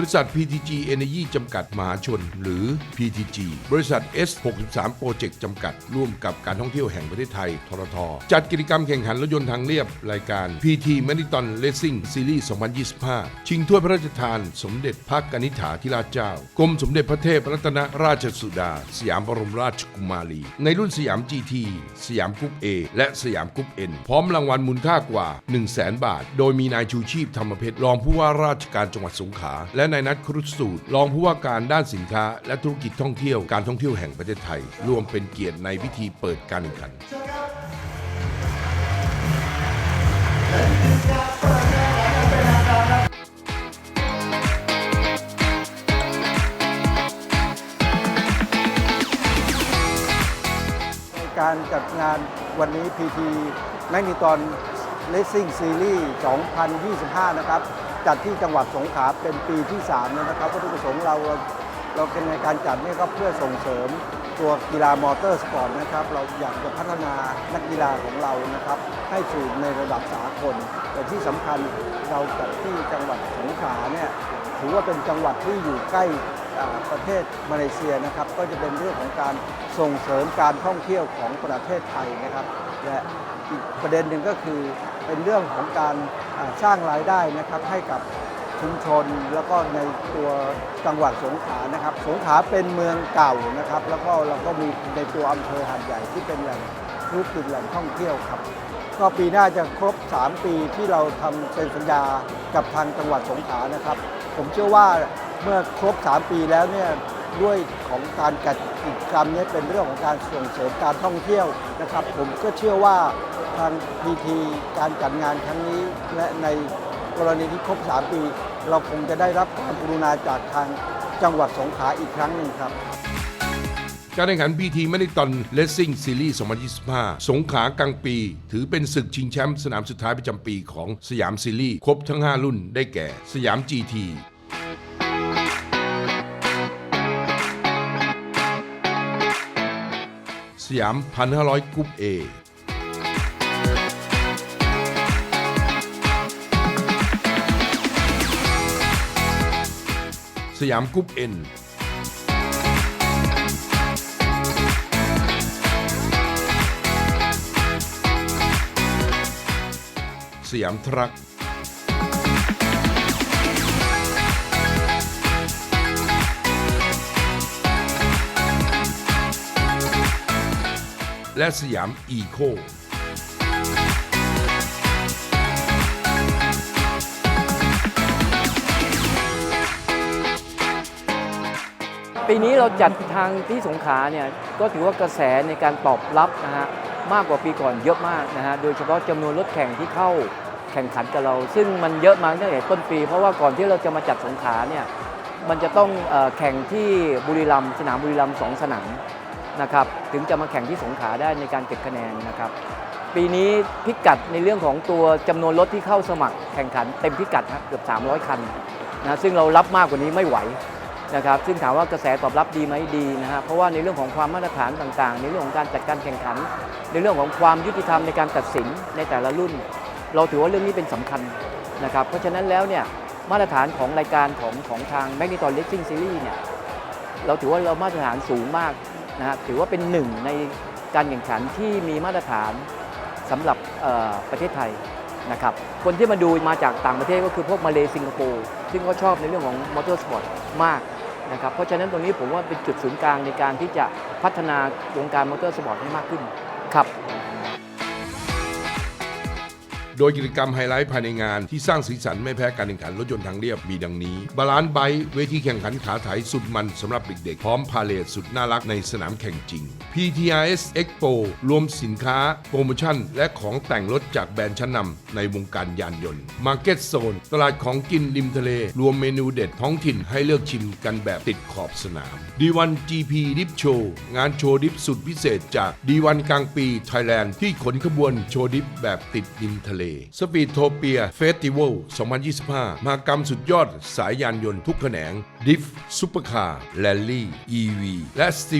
บริษัท PTG Energy จำกัดมหาชน หรือ PTG บริษัท S63 Project จำกัด ร่วมกับการท่องเที่ยวแห่งประเทศไทยทรท จัดกิจกรรมแข่งขันรถยนต์ทางเรียบรายการ PT Marathon Racing Series 2025 ชิงถ้วยพระราชทาน สมเด็จพระกนิษฐาธิราชเจ้ากรมสมเด็จพระเทพรัตนราชสุดา สยามบรมราชกุมารี ในรุ่นสยาม GT สยามกรุ๊ป A และสยามกรุ๊ป N พร้อมรางวัลมูลค่ากว่า 1 0 0 0 0แบาท โดยมีนายชูชีพธรรมเพชรรองผู้ว่าราชการจังหวัดสงขลาและนายนัทครุฑสูตร รองผู้ว่าการด้านสินค้า และธุรกิจท่องเที่ยวการท่องเที่ยวแห่งประเทศไทย ร่วมเป็นเกียรติในพิธีเปิดการแข่งขันการจัดงานวันนี้ PT แมกนิตอนเลสซิ่งซีรีส์ 2025 นะครับ จัดที่จังหวัดสงขลาเป็นปีที่3แล้วนะครับวัตถุประสงค์เราเราเป็นในการจัดนี่ก็เพื่อส่งเสริมตัวกีฬามอเตอร์สปอร์ตนะครับ เราอยากจะพัฒนานักกีฬาของเรานะครับ ให้สู่ในระดับสากล แต่ที่สำคัญเราจัดที่จังหวัดสงขลาเนี่ยถือว่าเป็นจังหวัดที่อยู่ใกล้ประเทศมาเลเซียนะครับ ก็จะเป็นเรื่องของการส่งเสริมการท่องเที่ยวของประเทศไทยนะครับ และอีกประเด็นหนึ่งก็คือเป็นเรื่องของการ สร้างรายได้นะครับให้กับชุมชนแล้วก็ในตัวจังหวัดสงขลานะครับ สงขลาเป็นเมืองเก่านะครับ แล้วก็เราก็มีในตัวอำเภอหาดใหญ่ที่เป็นแหล่งธุรกิจแหล่งท่องเที่ยวครับ ก็ปีหน้าจะครบ 3 ปีที่เราทำเซ็นสัญญากับทางจังหวัดสงขลานะครับ ผมเชื่อว่าเมื่อครบ 3 ปีแล้วเนี่ยด้วยของการจัด กิจกรรมนี้เป็นเรื่องของการส่งเสริมการท่องเที่ยวนะครับ ผมก็เชื่อว่าทางพีทีการจัดงานครั้งนี้ และในกรณีที่ครบ 3 ปี เราคงจะได้รับความกรุณาจากทางจังหวัดสงขลาอีกครั้งหนึ่งครับการแข่งขัน PT m a r a t h o n Racing Series 2025 สงขลากลางปี ถือเป็นศึกชิงแชมป์สนามสุดท้ายประจำปีของสยามซีรีส์ครบทั้ง 5 รุ่นได้แก่ สยาม GT สยาม1,500กรุ๊ป A สยามกรุ๊ป N สยามทรัค และสยามอีโคปีนี้เราจัดทางที่สงขลาเนี่ยก็ถือว่ากระแสในการตอบรับนะฮะมากกว่าปีก่อนเยอะมากนะฮะโดยเฉพาะจำนวนรถแข่งที่เข้าแข่งขันกับเรา ซึ่งมันเยอะมาตั้งแต่ต้นปี เพราะว่าก่อนที่เราจะมาจัดสงขลาเนี่ยมันจะต้องแข่งที่บุรีรัมย์สนามบุรีรัมย์สองสนาม นะครับถึงจะมาแข่งที่สงขลาได้ในการเก็บคะแนนนะครับปีนี้พิกัดในเรื่องของตัวจำนวนรถที่เข้าสมัครแข่งขันเต็มพิกัดครับเกือบ 300 คันนะซึ่งเรารับมากกว่านี้ไม่ไหวนะครับซึ่งถามว่ากระแสตอบรับดีไหมดีนะฮะเพราะว่าในเรื่องของความมาตรฐานต่างๆ ในเรื่องของการจัดการแข่งขัน ในเรื่องของความยุติธรรมในการตัดสินในแต่ละรุ่น เราถือว่าเรื่องนี้เป็นสำคัญนะครับเพราะฉะนั้นแล้วเนี่ยมาตรฐานของรายการของของทาง m a g n e t o n Racing Series เนี่ยเราถือว่าเรามาตรฐานสูงมาก นะฮะถือว่าเป็นหนึ่งในการแข่งขันที่มีมาตรฐานสำหรับประเทศไทยนะครับคนที่มาดูมาจากต่างประเทศก็คือพวกมาเลสิงคโปร์ซึ่งก็ชอบในเรื่องของมอเตอร์สปอร์ตมากนะครับเพราะฉะนั้นตรงนี้ผมว่าเป็นจุดศูนย์กลางในการที่จะพัฒนาวงการมอเตอร์สปอร์ตให้มากขึ้นครับ โดยกิจกรรมไฮไลท์ภายในงานที่สร้างสีสันไม่แพ้การแข่งขันรถยนต์ทางเรียบมีดังนี้บาลานซ์ไบค์เวทีแข่งขันขาไถสุดมันสำหรับเด็กๆ พร้อมพาเลทสุดน่ารักในสนามแข่งจริง PTRS Expo รวมสินค้า โปรโมชั่น และของแต่งรถจากแบรนด์ชั้นนำในวงการยานยนต์ Market Zone ตลาดของกินริมทะเล รวมเมนูเด็ดท้องถิ่นให้เลือกชิมกันแบบติดขอบสนาม D1 GP Dip Show งานโชว์ดิฟสุดพิเศษจาก D1 กลางปีไทยแลนด์ที่ขนขบวนโชว์ดิฟแบบติดริมทะเลสปีดโทเปียเฟสติวัล 2025มหากรรมสุดยอดสายยานยนต์ทุกแขนงดิฟซูเปอร์คาร์แลลี่ EV และสตี